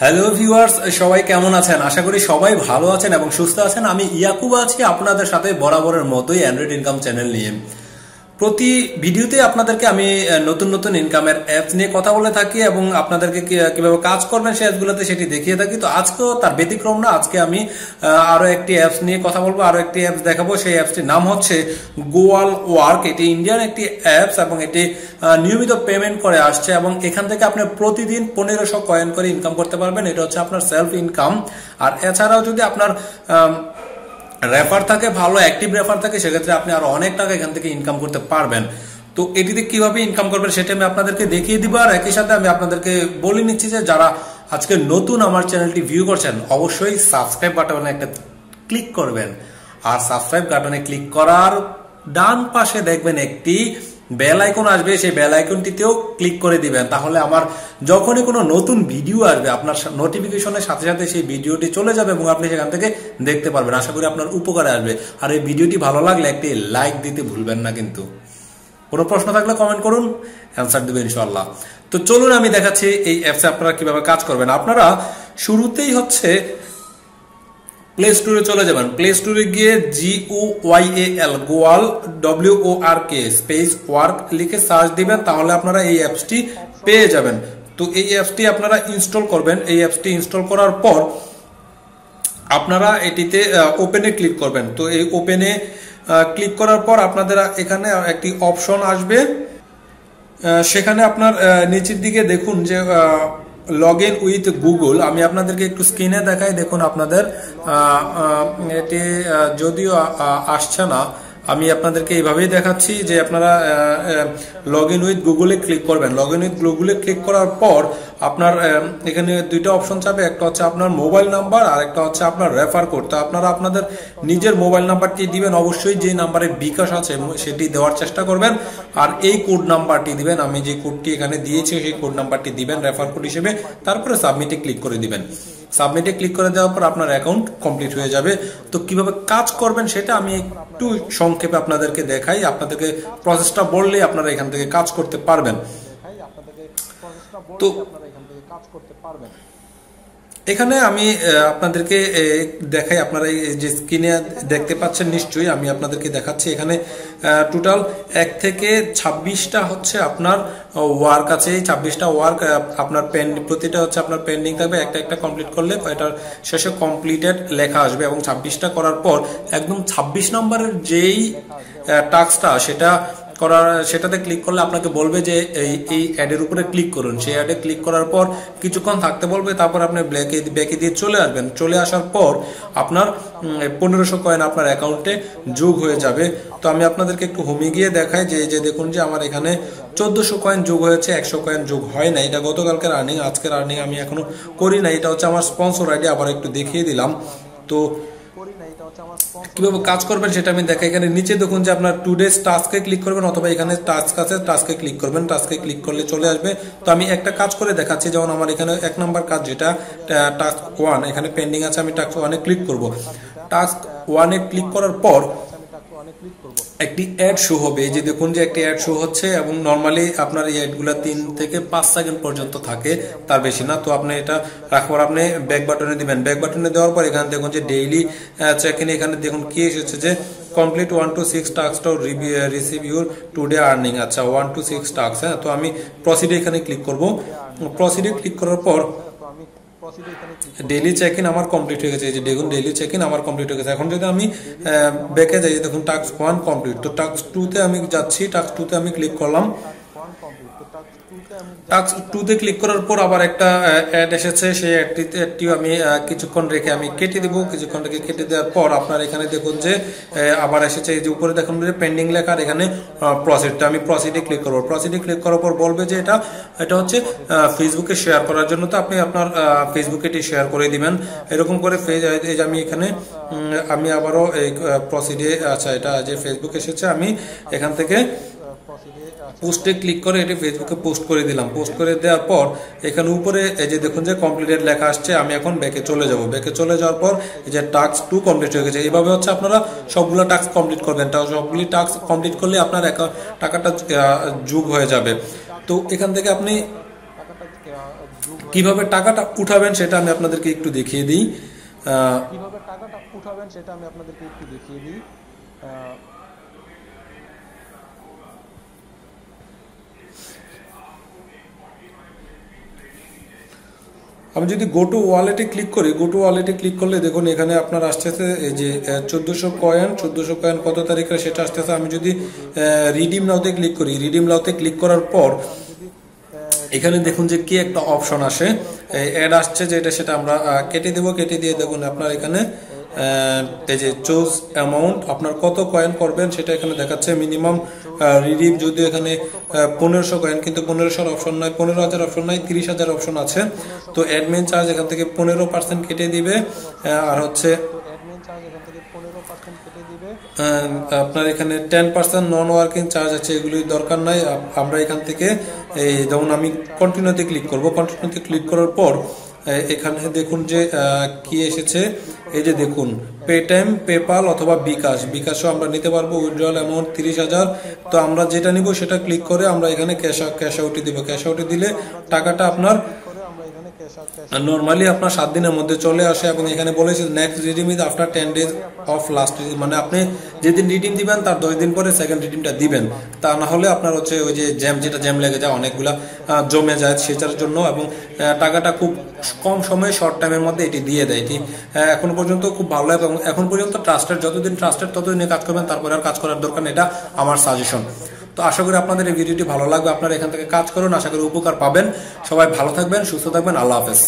Hello viewers সবাই কেমন আছেন? আশা করি সবাই ভালো আছেন এবং সুস্থ আছেন। আমি ইয়াকুব আছি আপনাদের সাথে বরাবরের মতোই অ্যান্ড্রয়েড ইনকাম চ্যানেল নিয়ে। প্রতি ভিডিওতে আপনাদেরকে আমি নতুন নতুন ইনকামের অ্যাপস নিয়ে কথা বলে থাকি এবং আপনাদেরকে কীভাবে কাজ করবেন সেই অ্যাপসগুলোতে সেটি দেখিয়ে থাকি। তো আজকেও তার ব্যতিক্রম না, আজকে আমি আরও একটি অ্যাপস নিয়ে কথা বলব আরও একটি অ্যাপস দেখাবো। সেই অ্যাপসটির নাম হচ্ছে গোয়াল ওয়ার্ক এটি ইন্ডিয়ান একটি অ্যাপস এবং এটি নিয়মিত পেমেন্ট করে আসছে এবং এখান থেকে আপনি প্রতিদিন পনেরোশো কয়েন করে ইনকাম করতে পারবেন। এটা হচ্ছে আপনার সেলফ ইনকাম আর এছাড়াও যদি আপনার রেফার থাকে, ভালো অ্যাক্টিভ রেফার থাকে, সেক্ষেত্রে আপনি আরও অনেক টাকা এখান থেকে ইনকাম করতে পারবেন। তো এটিতে কীভাবে ইনকাম করবেন সেটা আমি আপনাদেরকে দেখিয়ে দিব, আর একই সাথে আমি আপনাদেরকে বলে নিচ্ছি যে যারা আজকে নতুন আমার চ্যানেলটি ভিউ করছেন, অবশ্যই সাবস্ক্রাইব বাটনে একটা ক্লিক করবেন। আর সাবস্ক্রাইব বাটনে ক্লিক করার ডান পাশে দেখবেন একটি বেল আইকন আসবে, সেই বেল আইকনটিতেও ক্লিক করে দিবেন। তাহলে আমার যখনই কোনো নতুন ভিডিও আসবে, আপনার নোটিফিকেশনের সাথে সাথে সেই ভিডিওটি চলে যাবে এবং আপনি সেখান থেকে দেখতে পারবেন। আশা করি আপনার উপকারে আসবে। আর এই ভিডিওটি ভালো লাগলে একটি লাইক দিতে ভুলবেন না কিন্তু। কোনো প্রশ্ন থাকলে কমেন্ট করুন অ্যান্সার দেবেন ইনশাল্লাহ তো চলুন আমি দেখাচ্ছি এই অ্যাপসে আপনারা কীভাবে কাজ করবেন। আপনারা শুরুতেই হচ্ছে প্লে স্টোরে চলে যাবেন। প্লে স্টোরে গিয়ে জি ও ওয়াই এ এল গোয়াল W O R K space work লিখে সার্চ দিবেন, তাহলে আপনারা এই অ্যাপসটি পেয়ে যাবেন। তো এই অ্যাপসটি আপনারা ইনস্টল করবেন। এই অ্যাপসটি ইনস্টল করার পর আপনারা এটিতে ওপেনে ক্লিক করবেন। তো এই ওপেনে ক্লিক করার পর আপনাদের এখানে একটি অপশন আসবে। সেখানে আপনার নিচের দিকে দেখুন যে লগ ইন উইথ গুগল আমি আপনাদেরকে একটু স্ক্রিনে দেখাই, দেখুন আপনাদের এটি যদিও আসছে না আমি আপনাদেরকে এইভাবেই দেখাচ্ছি যে আপনারা লগ ইন উইথ গুগলে ক্লিক করবেন। লগ ইন উইথ গুগলে ক্লিক করার পর আপনার এখানে দুইটা অপশন চাবে। একটা হচ্ছে আপনার মোবাইল নাম্বার আর একটা হচ্ছে আপনার রেফার কোড তো আপনারা আপনাদের নিজের মোবাইল নাম্বারটি দিবেন। অবশ্যই যে নাম্বারে বিকাশ আছে সেটি দেওয়ার চেষ্টা করবেন। আর এই কোড নাম্বারটি দিবেন। আমি যে কোডটি এখানে দিয়েছি, সেই কোড নাম্বারটি দিবেন রেফার কোড হিসেবে। তারপরে সাবমিটে ক্লিক করে দিবেন। সাবমিটে ক্লিক করে দেওয়ার পর আপনার অ্যাকাউন্ট কমপ্লিট হয়ে যাবে। তো কীভাবে কাজ করবেন সেটা আমি একটু সংক্ষেপে আপনাদেরকে দেখাই। আপনাদেরকে প্রসেসটা বললে আপনারা এখান থেকে কাজ করতে পারবেন। তো এখানে আমি আপনাদেরকে দেখাই, আপনারা যে স্ক্রিনে দেখতে পাচ্ছেন, নিশ্চয়ই আমি আপনাদেরকে দেখাচ্ছি। এখানে টোটাল এক থেকে ছাব্বিশটা হচ্ছে আপনার ওয়ার্ক আছে। এই ছাব্বিশটা ওয়ার্ক আপনার পেন প্রতিটা হচ্ছে আপনার পেন্ডিং থাকবে। একটা একটা কমপ্লিট করলে এটার শেষে কমপ্লিটেড লেখা আসবে। এবং ছাব্বিশটা করার পর একদম ছাব্বিশ নম্বরের যেই টাস্কটা সেটা করার, সেটাতে ক্লিক করলে আপনাকে বলবে যে এই এই অ্যাডের উপরে ক্লিক করুন। সেই অ্যাডে ক্লিক করার পর কিছুক্ষণ থাকতে বলবে, তারপর আপনি ব্যাকে ব্যাকে দিয়ে চলে আসবেন। চলে আসার পর আপনার পনেরোশো কয়েন আপনার অ্যাকাউন্টে যোগ হয়ে যাবে। তো আমি আপনাদেরকে একটু হোমে গিয়ে দেখাই যে যে দেখুন যে আমার এখানে চোদ্দশো কয়েন যোগ হয়েছে, একশো কয়েন যোগ হয় না এটা গতকালকে আর্নিং আজকের আর্নিং আমি এখনও করি না এটা হচ্ছে আমার স্পন্সর আইডি আবার একটু দেখিয়ে দিলাম। তো কীভাবে কাজ করবেন সেটা আমি দেখাই। এখানে নিচে দেখুন যে আপনার টু ডেজ টাস্কে ক্লিক করবেন অথবা এখানে টাস্ক আছে টাস্কে ক্লিক করবেন। টাস্কে ক্লিক করলে চলে আসবে। তো আমি একটা কাজ করে দেখাচ্ছি যেমন আমার এখানে এক নাম্বার কাজ যেটা টাস্ক ওয়ান এখানে পেন্ডিং আছে আমি টাস্ক ওয়ানে ক্লিক করব। টাস্ক ওয়ানে ক্লিক করার পর একটি অ্যাড শো হবে যে দেখুন যে একটি অ্যাড শো হচ্ছে এবং নর্মালি আপনার এই অ্যাডগুলো তিন থেকে পাঁচ সেকেন্ড পর্যন্ত থাকে, তার বেশি না। তো আপনি এটা রাখবার আপনি ব্যাক বাটনে দিবেন। ব্যাক বাটনে দেওয়ার পর এখানে দেখুন যে ডেইলি চেক ইন এখানে দেখুন কি এসেছে যে complete one two six task receive your today earning আচ্ছা ওয়ান টু সিক্স টাস্ক হ্যাঁ তো আমি প্রসিডে এখানে ক্লিক করব। প্রসিডে ক্লিক করার পর ডেইলি চেক ইন আমার কমপ্লিট হয়ে গেছে। এই যে দেখুন ডেইলি চেক ইন আমার কমপ্লিট হয়ে গেছে। এখন যদি আমি ব্যাকে যাই দেখুন টাস্ক ওয়ান কমপ্লিট তো টাস্ক টুতে আমি যাচ্ছি টাস্ক টুতে আমি ক্লিক করলাম। টাস্ক টুতে ক্লিক করার পর আবার একটা অ্যাড এসেছে। সেই অ্যাডটিতে অ্যাডটিও আমি কিছুক্ষণ রেখে আমি কেটে দেবো। কিছুক্ষণ রেখে কেটে দেওয়ার পর আপনার এখানে দেখুন যে আবার এসেছে এই যে উপরে দেখুন যে পেন্ডিং লেখার এখানে প্রসিডটা আমি প্রসিডে ক্লিক করব। প্রসিডে ক্লিক করার পর বলবে যে এটা এটা হচ্ছে ফেসবুকে শেয়ার করার জন্য। তো আপনি আপনার ফেসবুকে এটি শেয়ার করে দিবেন। এরকম করে এই যে আমি এখানে আমি আবারও এই প্রসিডে আচ্ছা এটা যে ফেসবুক এসেছে, আমি এখান থেকে পোস্টে ক্লিক করে এটি ফেসবুকে পোস্ট করে দিলাম। পোস্ট করে দেওয়ার পর এখানে উপরে এই যে দেখুন যে কমপ্লিটেড লেখা আসছে, আমি এখন ব্যাকে চলে যাব। ব্যাকে চলে যাওয়ার পর এই যে টাস্ক টু কমপ্লিট হয়ে গেছে। এইভাবে হচ্ছে আপনারা সবগুলো টাস্ক কমপ্লিট করবেন। সবগুলি টাস্ক কমপ্লিট করলে আপনার টাকাটা যোগ হয়ে যাবে। তো এখান থেকে আপনি কীভাবে টাকাটা উঠাবেন সেটা আমি আপনাদেরকে একটু দেখিয়ে দিই। কীভাবে টাকাটা উঠাবেন সেটা আমি আপনাদেরকে একটু দেখিয়ে দিই। আমি যদি গো টু ওয়ালেটে ক্লিক করি গো টু ওয়ালেটে ক্লিক করলে দেখুন এখানে আপনার আসতেছে, এই যে চোদ্দোশো কয়েন চোদ্দোশো কয়েন কত তারিখে সেটা আসতেছে। আমি যদি রিডিম নাওতে ক্লিক করি রিডিম নাওতে ক্লিক করার পর, এখানে দেখুন যে কি একটা অপশন আসে। অ্যাড আসছে যেটা, সেটা আমরা কেটে দেবো, কেটে দিয়ে দেখুন আপনার এখানে এই যে চুজ অ্যামাউন্ট আপনার কত কয়েন করবেন সেটা এখানে দেখাচ্ছে। মিনিমাম রিডিম যদিও এখানে পনেরোশো কয়েন, কিন্তু পনেরোশোর অপশন নয়, পনেরো হাজার অপশন নয়, তিরিশ হাজার অপশন আছে। তো অ্যাডমিন চার্জ এখান থেকে পনেরো পার্সেন্ট কেটে দিবে আর হচ্ছে আপনার এখানে ten percent non working charge আছে এগুলি দরকার নাই। আমরা এখান থেকে এই, যেমন আমি কন্টিনিউতে ক্লিক করব কন্টিনিউতে ক্লিক করার পর এখানে দেখুন যে কি এসেছে? এই যে দেখুন পেটিএম পেপাল অথবা বিকাশ। বিকাশও আমরা নিতে পারব উইথড্রয়াল অ্যামাউন্ট তিরিশ হাজার। তো আমরা যেটা নিব সেটা ক্লিক করে আমরা এখানে ক্যাশ ক্যাশ আউটে দিব। ক্যাশ আউটে দিলে টাকাটা আপনার ক্যাশ নর্মালি আপনার সাত দিনের মধ্যে চলে আসে। এবং এখানে বলেছে next redeem is after ten days of last মানে আপনি যেদিন রিডিম দিবেন, তার দশ দিন পরে সেকেন্ড রিডিমটা দিবেন। তা না হলে আপনার হচ্ছে ওই যে জ্যাম, যেটা জ্যাম লেগে যায়, অনেকগুলা জমে যায় সেটার জন্য এবং টাকাটা খুব কম সময়ে শর্ট টাইমের মধ্যে এটি দিয়ে দেয়। এটি এখন পর্যন্ত খুব ভালো এবং এখন পর্যন্ত ট্রাস্টেড যতদিন ট্রাস্টেড ততদিনে কাজ করবেন, তারপরে আর কাজ করার দরকার এটা আমার সাজেশন তো আশা করি আপনাদের এই ভিডিওটি ভালো লাগবে। আপনারা এখান থেকে কাজ করুন। আশা করি উপকার পাবেন। সবাই ভালো থাকবেন, সুস্থ থাকবেন। আল্লাহ হাফেজ।